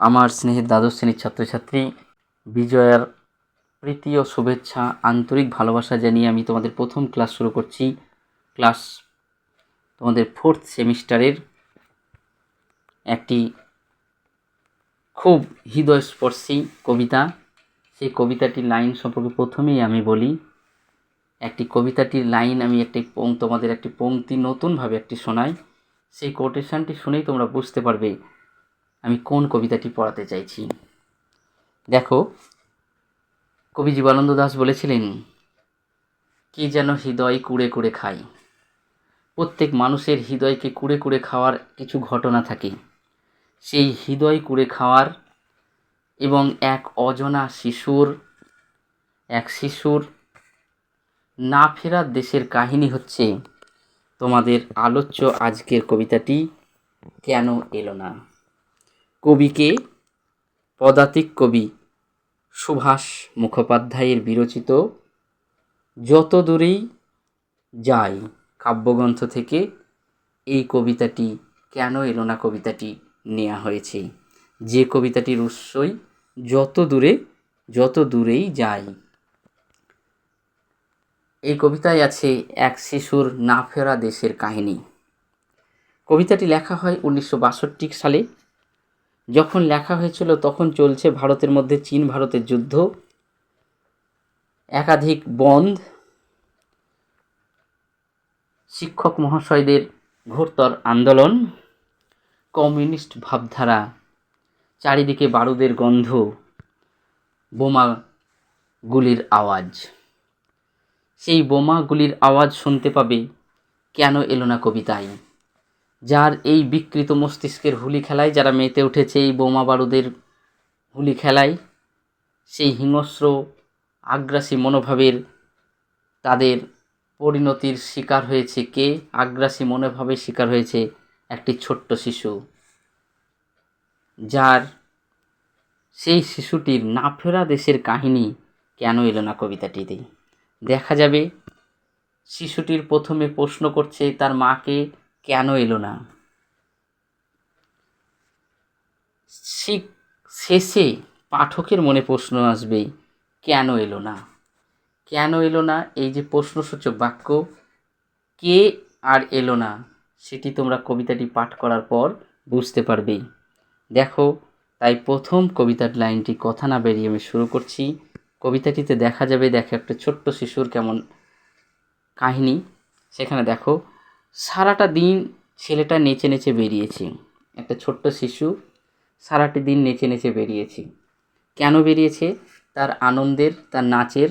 আমার স্নেহের দ্বাদশ শ্রেণির ছাত্রছাত্রী বিজয়ার প্রীতি ও শুভেচ্ছা, আন্তরিক ভালোবাসা জানিয়ে আমি তোমাদের প্রথম ক্লাস শুরু করছি। ক্লাস তোমাদের ফোর্থ সেমিস্টারের একটি খুব হৃদয়স্পর্শী কবিতা। সেই কবিতাটির লাইন সম্পর্কে প্রথমেই আমি বলি, একটি কবিতাটির লাইন আমি একটি তোমাদের একটি পংক্তি নতুনভাবে একটি শোনাই। সেই কোটেশনটি শুনেই তোমরা বুঝতে পারবে আমি কোন কবিতাটি পড়াতে চাইছি? দেখো, কবি জীবানন্দ দাস বলেছিলেন, কে যেন হৃদয় কুড়ে কুড়ে খায়। প্রত্যেক মানুষের হৃদয়কে কুড়ে কুড়ে খাওয়ার কিছু ঘটনা থাকে। সেই হৃদয় কুড়ে খাওয়ার এবং এক অজনা শিশুর, এক শিশুর না ফেরার দেশের কাহিনী হচ্ছে, তোমাদের আলোচ্য আজকের কবিতাটি কেন এলো না? কবিকে পদাতিক কবি সুভাষ মুখোপাধ্যায়ের বিরচিত যত দূরেই যাই কাব্যগ্রন্থ থেকে এই কবিতাটি কেন এলো না কবিতাটি নেওয়া হয়েছে? যে কবিতাটির উৎসই যত দূরে, যত দূরেই যাই। এই কবিতায় আছে এক শিশুর না ফেরা দেশের কাহিনী। কবিতাটি লেখা হয় উনিশশো বাষট্টি সালে যখন লেখা হয়েছিল তখন চলছে ভারতের মধ্যে চীন, ভারতের যুদ্ধ। একাধিক বন্ধ। শিক্ষক মহাশয়দের ঘোরতর আন্দোলন। কমিউনিস্ট ভাবধারা। চারিদিকে বারুদের গন্ধ। বোমাগুলির আওয়াজ। সেই বোমাগুলির আওয়াজ শুনতে পাবে কেন এলো না কবিতায়? যার এই বিকৃত মস্তিষ্কের হুলি খেলায় যারা মেতে উঠেছে এই বোমা বারুদের হুলি খেলায় সেই হিংস্র, আগ্রাসী মনোভাবের তাদের পরিণতির শিকার হয়েছে কে? আগ্রাসী মনোভাবের শিকার হয়েছে একটি ছোট্ট শিশু, যার সেই শিশুটির না ফেরা দেশের কাহিনী কেন এলো না কবিতাটিতে? দেখা যাবে, শিশুটির প্রথমে প্রশ্ন করছে তার মাকে কেন এলো না? ঠিক শেষে পাঠকের মনে প্রশ্ন আসবে কেন এলো না? কেন এলো না? এই যে প্রশ্নসূচক বাক্য, কে আর এলো না? সেটি তোমরা কবিতাটি পাঠ করার পর বুঝতে পারবে দেখো, তাই প্রথম কবিতার লাইনটি কথা না বেরিয়ে আমি শুরু করছি। কবিতাটিতে দেখা যাবে, দেখো একটা ছোট্ট শিশুর কেমন কাহিনী। সেখানে দেখো সারাটা দিন ছেলেটা নেচে নেচে বেরিয়েছে। একটা ছোট্ট শিশু সারাটি দিন নেচে নেচে বেরিয়েছে। কেন বেরিয়েছে? তার আনন্দের, তার নাচের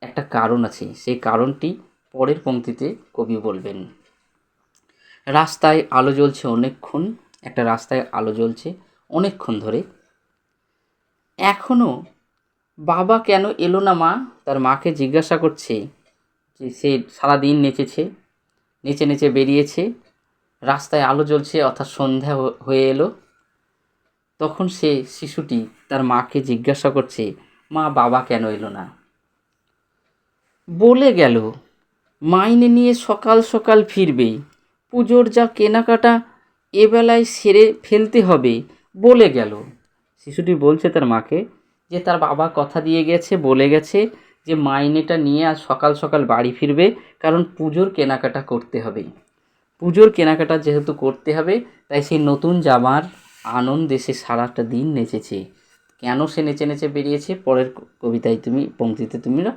একটা কারণ আছে। সেই কারণটি পরের পংক্তিতে কবি বলবেন। রাস্তায় আলো জ্বলছে অনেকক্ষণ, একটা রাস্তায় আলো জ্বলছে অনেকক্ষণ ধরে। এখনও বাবা কেন এলো না মা? তার মাকে জিজ্ঞাসা করছে যে সে সারাদিন নেচেছে। নেচে নেচে বেরিয়েছে। রাস্তায় আলো জ্বলছে, অর্থাৎ সন্ধ্যা হয়ে এলো। তখন সে শিশুটি তার মাকে জিজ্ঞাসা করছে, মা, বাবা কেন এলো না? বলে গেল, মাইনে নিয়ে সকাল সকাল ফিরবে। পুজোর যা কেনাকাটা এবেলায় সেরে ফেলতে হবে। বলে গেল। শিশুটি বলছে তার মাকে যে, তার বাবা কথা দিয়ে গেছে, বলে গেছে যে, মাইনেটা নিয়ে আজ সকাল সকাল বাড়ি ফিরবে। কারণ পুজোর কেনাকাটা করতে হবে পুজোর কেনাকাটা যেহেতু করতে হবে, তাই সেই নতুন জামার আনন্দে সে সারাটা দিন নেচেছে। কেন সে নেচে নেচে বেরিয়েছে? পরের কবিতায় তুমি পংক্তিতে তুমিরা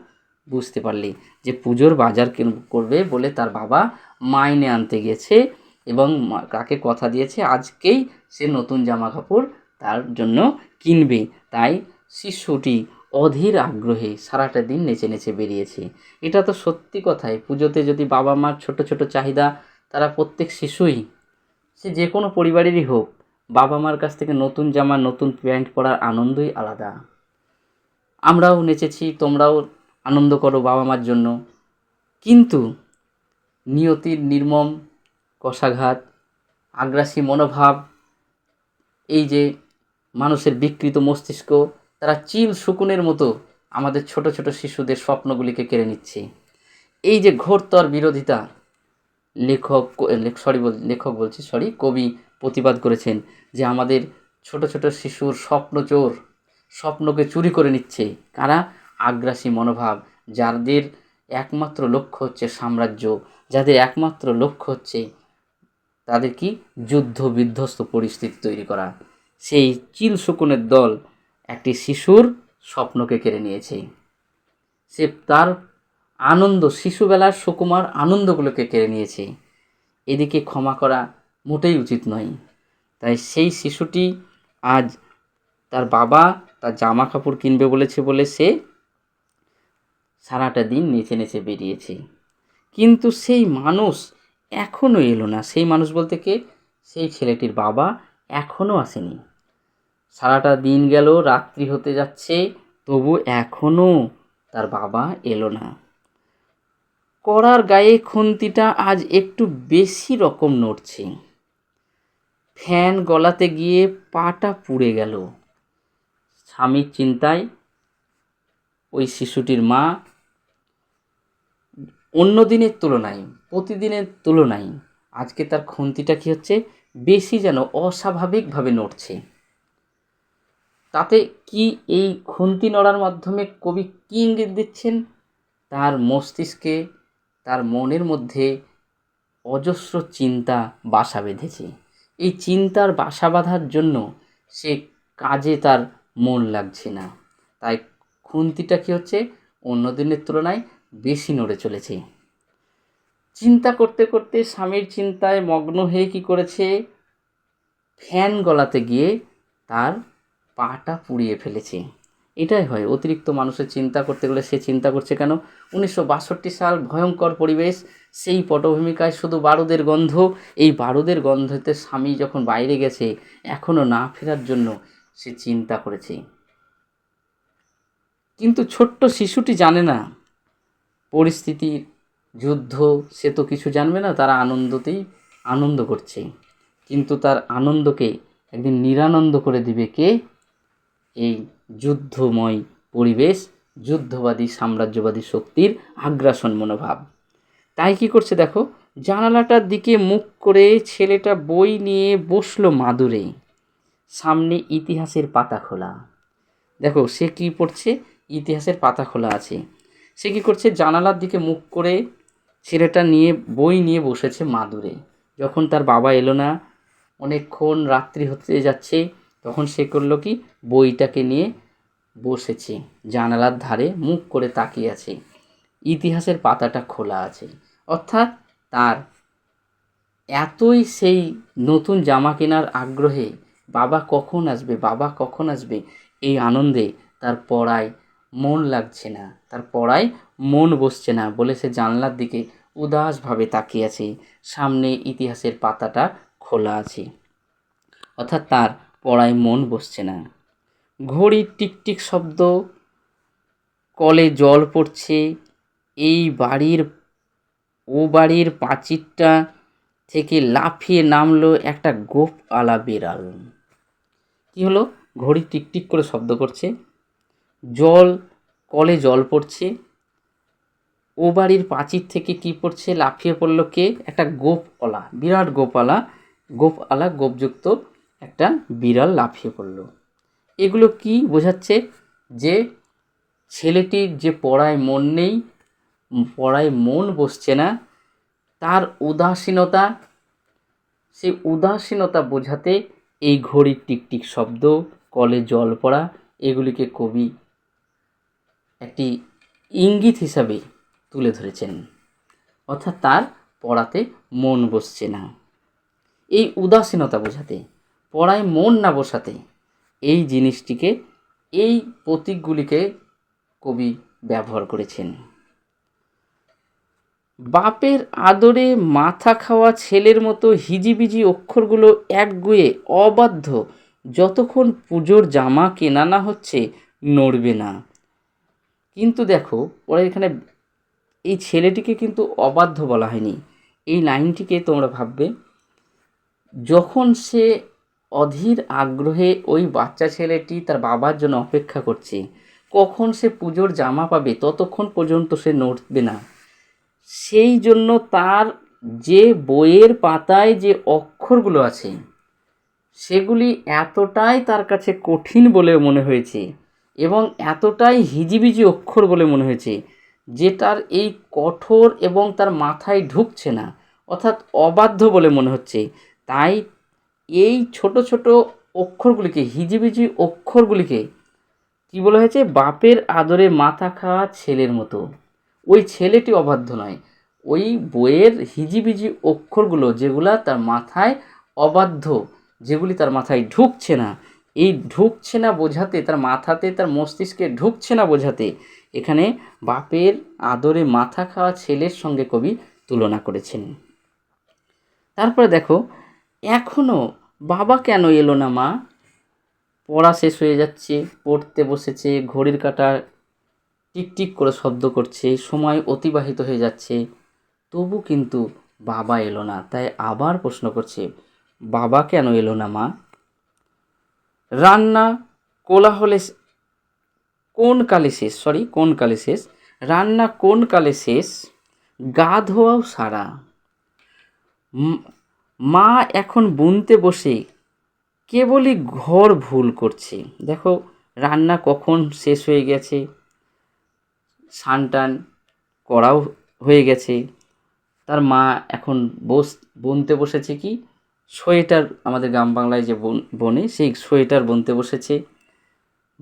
বুঝতে পারলে যে পুজোর বাজার কেন- করবে বলে তার বাবা মাইনে আনতে গেছে এবং কাকে কথা দিয়েছে? আজকেই সে নতুন জামা কাপড় তার জন্য কিনবে। তাই শিশুটি অধীর আগ্রহে সারাটা দিন নেচে নেচে বেরিয়েছে। এটা তো সত্যি কথাই। পুজোতে যদি বাবা মার ছোট ছোট চাহিদা, তারা প্রত্যেক শিশুই, সে যে কোনো পরিবারেরই হোক, বাবা মার কাছ থেকে নতুন জামা, নতুন প্যান্ট পরার আনন্দই আলাদা। আমরাও নেচেছি, তোমরাও আনন্দ করো বাবা মার জন্য। কিন্তু নিয়তির নির্মম কষাঘাত, আগ্রাসী মনোভাব, এই যে মানুষের বিকৃত মস্তিষ্ক তারা চিল শকুনের মতো আমাদের ছোট ছোট শিশুদের স্বপ্নগুলিকে কেড়ে নিচ্ছে। এই যে ঘোরতর বিরোধিতা, লেখক সরি লেখক বলছি সরি কবি প্রতিবাদ করেছেন যে আমাদের ছোট ছোট শিশুর স্বপ্ন চোর, স্বপ্নকে চুরি করে নিচ্ছে। কারা? আগ্রাসী মনোভাব, যাদের একমাত্র লক্ষ্য হচ্ছে সাম্রাজ্য, যাদের একমাত্র লক্ষ্য হচ্ছে তাদের কি? যুদ্ধ বিধ্বস্ত পরিস্থিতি তৈরি করা। সেই চিল শকুনের দল শিশুর স্বপ্নকে কেড়ে নিয়েছে। সে তার আনন্দ, শিশুবেলার সুকুমার আনন্দগুলোকে কেড়ে নিয়েছে। এদিকে ক্ষমা করা মোটেই উচিত নয়। তাই সেই শিশুটি আজ তার বাবা তার জামা কাপড় কিনবে বলেছে বলে সে সারাটা দিন নেচে নেচে বেরিয়েছে। কিন্তু সেই মানুষ এখনও এলো না। সেই মানুষ বলতে কে, সেই ছেলেটির বাবা এখনও আসেনি। সারাটা দিন গেল, রাত্রি হতে যাচ্ছে, তবু এখনও তার বাবা এলো না। কড়ার গায়ে খুন্তিটা আজ একটু বেশি রকম নড়ছে। ফ্যান গলাতে গিয়ে পাটা পুড়ে গেল। স্বামীর চিন্তায় ওই শিশুটির মা অন্য দিনের তুলনায়, প্রতিদিনের তুলনায় আজকে তার খুন্তিটা কী হচ্ছে, বেশি যেন অস্বাভাবিকভাবে নড়ছে। তাতে কি এই খুন্তি নড়ার মাধ্যমে কবি কী ইঙ্গিত দিচ্ছেন? তার মস্তিষ্কে, তার মনের মধ্যে অজস্র চিন্তা বাসা বেঁধেছে। এই চিন্তার বাসা বাঁধার জন্য সে কাজে তার মন লাগছে না। তাই খুন্তিটা কী হচ্ছে? অন্য দিনের তুলনায় বেশি নড়ে চলেছে। চিন্তা করতে করতে স্বামীর চিন্তায় মগ্ন হয়ে কি করেছে? ফ্যান গলাতে গিয়ে তার পাটা পুড়িয়ে ফেলেছে। এটাই হয়, অতিরিক্ত মানুষের চিন্তা করতে গেলে সে চিন্তা করছে কেন? উনিশশো বাষট্টি সাল ভয়ঙ্কর পরিবেশ, সেই পটভূমিকায় শুধু বারুদের গন্ধ, এই বারুদের গন্ধতে স্বামী যখন বাইরে গেছে এখনও না ফেরার জন্য সে চিন্তা করেছে। কিন্তু ছোট্ট শিশুটি জানে না পরিস্থিতির যুদ্ধ, সে তো কিছু জানবে না, তারা আনন্দতেই আনন্দ করছে। কিন্তু তার আনন্দকে একদিন নিরানন্দ করে দিবে কে? এই যুদ্ধময় পরিবেশ, যুদ্ধবাদী, সাম্রাজ্যবাদী শক্তির আগ্রাসন মনোভাব। তাই কি করছে দেখো? জানালাটার দিকে মুখ করে ছেলেটা বই নিয়ে বসল মাদুরে। সামনে ইতিহাসের পাতা খোলা। দেখো, সে কি পড়ছে? ইতিহাসের পাতা খোলা আছে। সে কী করছে? জানালার দিকে মুখ করে ছেলেটা নিয়ে, বই নিয়ে বসেছে মাদুরে। যখন তার বাবা এলো না, অনেকক্ষণ রাত্রি হতে যাচ্ছে তখন সে করল কি? বইটাকে নিয়ে বসেছে, জানালার ধারে মুখ করে তাকিয়ে আছে। ইতিহাসের পাতাটা খোলা আছে। অর্থাৎ তার এতই সেই নতুন জামা কেনার আগ্রহে বাবা কখন আসবে, বাবা কখন আসবে এই আনন্দে তার পড়ায় মন লাগছে না, তার পড়ায় মন বসছে না বলে সে জানলার দিকে উদাসভাবে তাকিয়ে আছে। সামনে ইতিহাসের পাতাটা খোলা আছে। অর্থাৎ তার পড়ায় মন বসছে না। ঘড়ির টিকটিক শব্দ, কলে জল পড়ছে, এই বাড়ির, ও বাড়ির পাঁচিরটা থেকে লাফিয়ে নামলো একটা গোপ আলা বিড়াল। কী হলো? ঘড়ি টিকটিক করে শব্দ করছে। জল, কলে জল পড়ছে। ও বাড়ির পাঁচির থেকে কি পড়ছে? লাফিয়ে পড়ল কে? একটা গোপওয়ালা বিরাট গোপালা গোপওয়ালা গোপযুক্ত একটা বিড়াল লাফিয়ে পড়ল। এগুলো কি বোঝাচ্ছে? যে ছেলেটির যে পড়ায় মন নেই, পড়ায় মন বসছে না, তার উদাসীনতা সেই উদাসীনতা বোঝাতে এই ঘড়ির টিকটিক শব্দ, কলে জল পড়া, এগুলিকে কবি একটি ইঙ্গিত হিসাবে তুলে ধরেছেন। অর্থাৎ তার পড়াতে মন বসছে না। এই উদাসীনতা বোঝাতে পড়ায় মন না বসাতে এই জিনিসটিকে, এই প্রতীকগুলিকে কবি ব্যবহার করেছেন। বাপের আদরে মাথা খাওয়া ছেলের মতো হিজিবিজি অক্ষরগুলো একগুয়ে অবাধ্য, যতক্ষণ পুজোর জামা কেনা না হচ্ছে নড়বে না। কিন্তু দেখো, পরে এখানে এই ছেলেটিকে কিন্তু অবাধ্য বলা হয়নি। এই লাইনটিকে তোমরা ভাববে, যখন সে অধীর আগ্রহে ওই বাচ্চা ছেলেটি তার বাবার জন্য অপেক্ষা করছে। কখন সে পুজোর জামা পাবে, ততক্ষণ পর্যন্ত সে নড়বে না। সেই জন্য তার যে বইয়ের পাতায় যে অক্ষরগুলো আছে, সেগুলি এতটাই তার কাছে কঠিন বলে মনে হয়েছে এবং এতটাই হিজিবিজি অক্ষর বলে মনে হয়েছে যে তার এই কঠোর এবং তার মাথায় ঢুকছে না, অর্থাৎ অবাধ্য বলে মনে হচ্ছে। তাই এই ছোট ছোট অক্ষরগুলিকে, হিজিবিজি অক্ষরগুলিকে কি বলা হয়েছে? বাপের আদরে মাথা খাওয়া ছেলের মতো। ওই ছেলেটি অবাধ্য নয়। ওই বইয়ের হিজিবিজি অক্ষরগুলো যেগুলা তার মাথায় অবাধ্য, যেগুলি তার মাথায় ঢুকছে না, এই ঢুকছে না বোঝাতে, তার মাথাতে, তার মস্তিষ্কে ঢুকছে না বোঝাতে এখানে বাপের আদরে মাথা খাওয়া ছেলের সঙ্গে কবি তুলনা করেছেন। তারপরে দেখো এখনও বাবা কেন এলো না, মা? পড়া শেষ হয়ে যাচ্ছে, পড়তে বসেছে, ঘড়ির কাঁটা টিকটিক করে শব্দ করছে, সময় অতিবাহিত হয়ে যাচ্ছে। তবু কিন্তু বাবা এলো না, তাই আবার প্রশ্ন করছে, বাবা কেন এলো না, মা? রান্না কোলাহলে কোন কালে শেষ? সরি কোন কালে শেষ? রান্না কোন কালে শেষ? গা ধোয়াও সারা। মা এখন বুনতে বসে কেবলই ঘর ভুল করছে। দেখো, রান্না কখন শেষ হয়ে গেছে স্নান টান করাও হয়ে গেছে। তার মা এখন বস, বুনতে বসেছে কি? সোয়েটার, আমাদের গ্রাম বাংলায় যে বোন, বনে সেই সোয়েটার বুনতে বসেছে।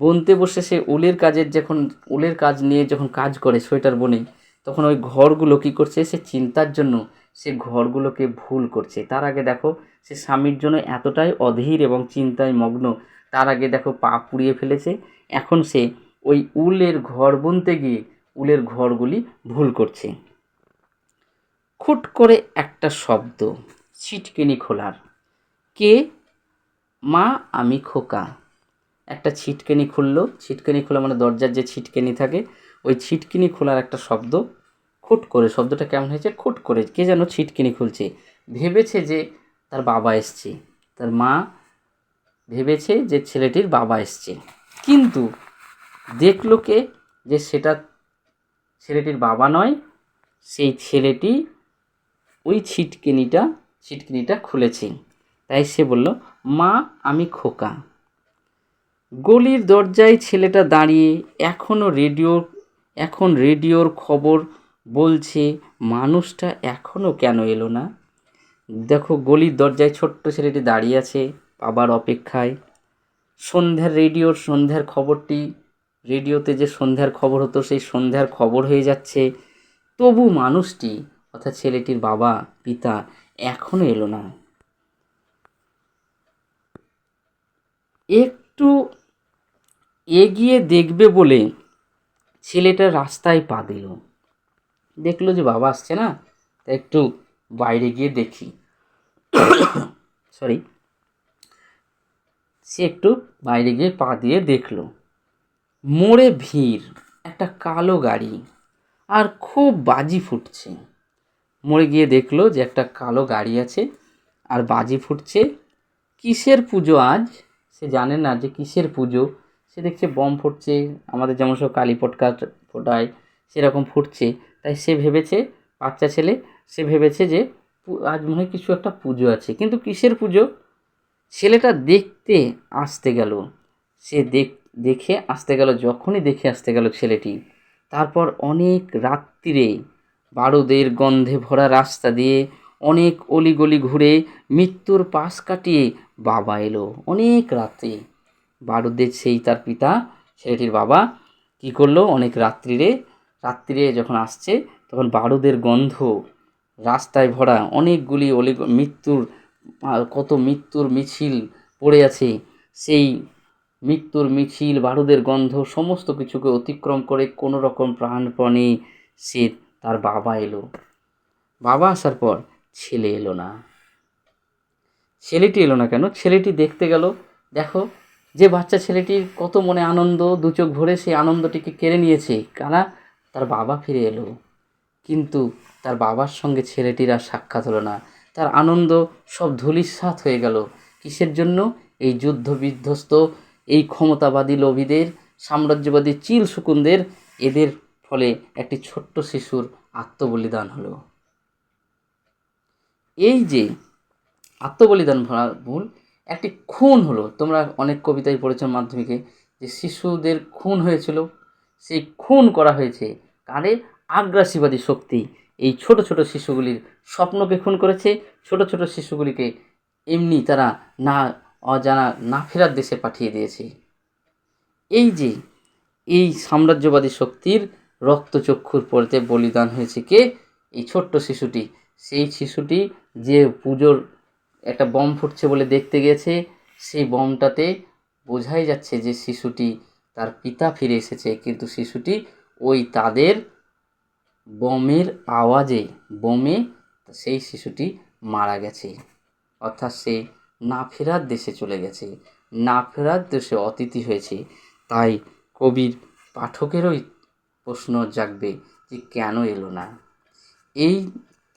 বুনতে বসে সে উলের কাজের যখন, উলের কাজ নিয়ে যখন কাজ করে সোয়েটার বনে তখন ওই ঘরগুলো কী করছে? সে চিন্তার জন্য সে ঘরগুলোকে ভুল করছে। তার আগে দেখো, সে স্বামীর জন্য এতটাই অধীর এবং চিন্তায় মগ্ন। তার আগে দেখো, পা পুড়িয়ে ফেলেছে। এখন সে ওই উলের ঘর বুনতে গিয়ে উলের ঘরগুলি ভুল করছে। খুট করে একটা শব্দ ছিটকিনি খোলার। কে? মা, আমি খোকা। একটা ছিটকেনি খুললো। ছিটকেনি খোলা মানে দরজার যে ছিটকেনি থাকে ওই ছিটকিনি খোলার একটা শব্দ খুট করে, শব্দটা কেমন হয়েছে? খুট করে, কে যেন ছিটকিনি খুলছে। ভেবেছে যে তার বাবা এসছে। তার মা ভেবেছে যে ছেলেটির বাবা এসছে। কিন্তু দেখল কে? যে সেটা ছেলেটির বাবা নয়, সেই ছেলেটি ওই ছিটকিনিটা ছিটকিনিটা খুলেছে। তাই সে বলল, মা, আমি খোকা। গলির দরজায় ছেলেটা দাঁড়িয়ে এখনও রেডিও এখন রেডিওর খবর বলছে, মানুষটা এখনও কেন এলো না? দেখো, গলির দরজায় ছোট্ট ছেলেটি দাঁড়িয়ে আছে বাবার অপেক্ষায়। সন্ধ্যার রেডিওর সন্ধ্যার খবরটি, রেডিওতে যে সন্ধ্যার খবর হতো, সেই সন্ধ্যার খবর হয়ে যাচ্ছে, তবু মানুষটি, অর্থাৎ ছেলেটির বাবা, পিতা এখনও এলো না। একটু এগিয়ে দেখবে বলে ছেলেটা রাস্তায় পা দিল। দেখল যে বাবা আসছে না, তা একটু বাইরে গিয়ে দেখি। সরি সে একটু বাইরে গিয়ে পা দিয়ে দেখল। মোড়ে ভিড়, একটা কালো গাড়ি, আর খুব বাজি ফুটছে। মোড়ে গিয়ে দেখল যে একটা কালো গাড়ি আছে, আর বাজি ফুটছে। কিসের পুজো আজ? সে জানে না যে কিসের পুজো। সে দেখছে বম ফুটছে, আমাদের যেমন সব কালী পটকা ফোটায়, সেরকম ফুটছে। তাই সে ভেবেছে, বাচ্চা ছেলে, সে ভেবেছে যে আজ মনে কিছু একটা পুজো আছে। কিন্তু কিসের পুজো? ছেলেটা দেখতে আসতে গেল। সে দেখ, দেখে আসতে গেল, যখনই দেখে আসতে গেল ছেলেটি। তারপর অনেক রাত্রিরে বারুদের গন্ধে ভরা রাস্তা দিয়ে অনেক অলিগলি ঘুরে মৃত্যুর পাশ কাটিয়ে বাবা এলো। অনেক রাত্রে। বারুদের সেই তার পিতা, ছেলেটির বাবা কি করল? অনেক রাত্রিরে রাত্রিরে যখন আসছে, তখন বারুদের গন্ধ রাস্তায় ভরা অনেকগুলি অলি, মৃত্যুর কত মৃত্যুর মিছিল পড়ে আছে। সেই মৃত্যুর মিছিল, বারুদের গন্ধ সমস্ত কিছুকে অতিক্রম করে কোনো রকম প্রাণপণে সে তার বাবা এলো। বাবা আসার পর ছেলে এলো না। ছেলেটি এলো না কেন? ছেলেটি দেখতে গেল, দেখো যে বাচ্চা ছেলেটির কত মনে আনন্দ, দু চোখ ভরে সেই আনন্দটিকে কেড়ে নিয়েছে। কারা? তার বাবা ফিরে এলো। কিন্তু তার বাবার সঙ্গে ছেলেটির আর সাক্ষাৎ হলো না। তার আনন্দ সব ধূলিসাৎ হয়ে গেল। কিসের জন্য? এই যুদ্ধ বিধ্বস্ত এই ক্ষমতাবাদী লোভীদের, সাম্রাজ্যবাদী চিল শকুনদের, এদের ফলে একটি ছোট্ট শিশুর আত্মবলিদান হলো। এই যে আত্মবলিদান ভরা ভুল একটি খুন হলো। তোমরা অনেক কবিতায় পড়েছ মাধ্যমিকে। যে শিশুদের খুন হয়েছিল, সেই খুন করা হয়েছে কারে আগ্রাসীবাদী শক্তি। এই ছোট ছোট শিশুগুলির স্বপ্নকে খুন করেছে। ছোট ছোট শিশুগুলিকে এমনি তারা না, অজানা, না ফেরার দেশে পাঠিয়ে দিয়েছে। এই যে, এই সাম্রাজ্যবাদী শক্তির রক্তচক্ষুর পড়তে বলিদান হয়েছে কে? এই ছোট্ট শিশুটি। সেই শিশুটি যে পুজোর একটা বম ফুটছে বলে দেখতে গেছে। সেই বমটাতে বোঝাই যাচ্ছে যে শিশুটি তার পিতা ফিরে এসেছে, কিন্তু শিশুটি ওই তাদের বমের আওয়াজে, বোমে সেই শিশুটি মারা গেছে। অর্থাৎ সে না ফেরার দেশে চলে গেছে, না ফেরার দেশে অতিথি হয়েছে। তাই কবির পাঠকেরই প্রশ্ন জাগবে যে কেন এলো না? এই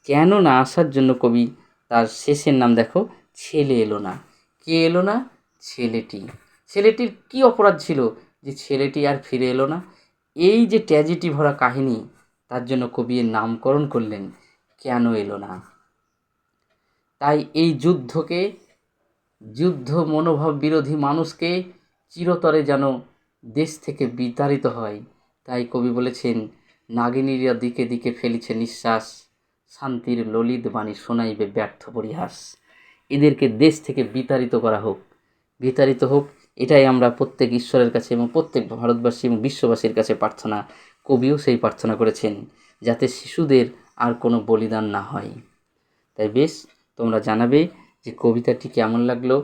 কেন না আসার জন্য কবি তার শেষের নাম দেখো, ছেলে এলো না। কে এলো না? ছেলেটি। ছেলেটির কি অপরাধ ছিল যে ছেলেটি আর ফিরে এলো না? এই যে ট্র্যাজেডি ভরা কাহিনী, তার জন্য কবি এর নামকরণ করলেন, কেন এলো না? তাই এই যুদ্ধকে, যুদ্ধ মনোভাব বিরোধী মানুষকে চিরতরে যেন দেশ থেকে বিতাড়িত হয়। তাই কবি বলেছেন, নাগিনীরা দিকে দিকে ফেলিছে নিঃশ্বাস। শান্তির ললিত বাণী শোনাইবে ব্যর্থ পরিহাস। এদেরকে দেশ থেকে বিতাড়িত করা হোক। বিতাড়িত হোক, এটাই আমরা প্রত্যেক ঈশ্বরের কাছে এবং প্রত্যেক ভারতবাসী এবং বিশ্ববাসীর কাছে প্রার্থনা। কবিও সেই প্রার্থনা করেছেন, যাতে শিশুদের আর কোনো বলিদান না হয়। তাই বেশ, তোমরা জানাবে যে কবিতাটি কেমন লাগল।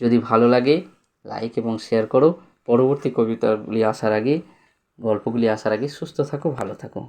যদি ভালো লাগে, লাইক এবং শেয়ার করো। পরবর্তী কবিতাগুলি আসার আগে, গল্পগুলি আসার আগে সুস্থ থাকো, ভালো থাকো।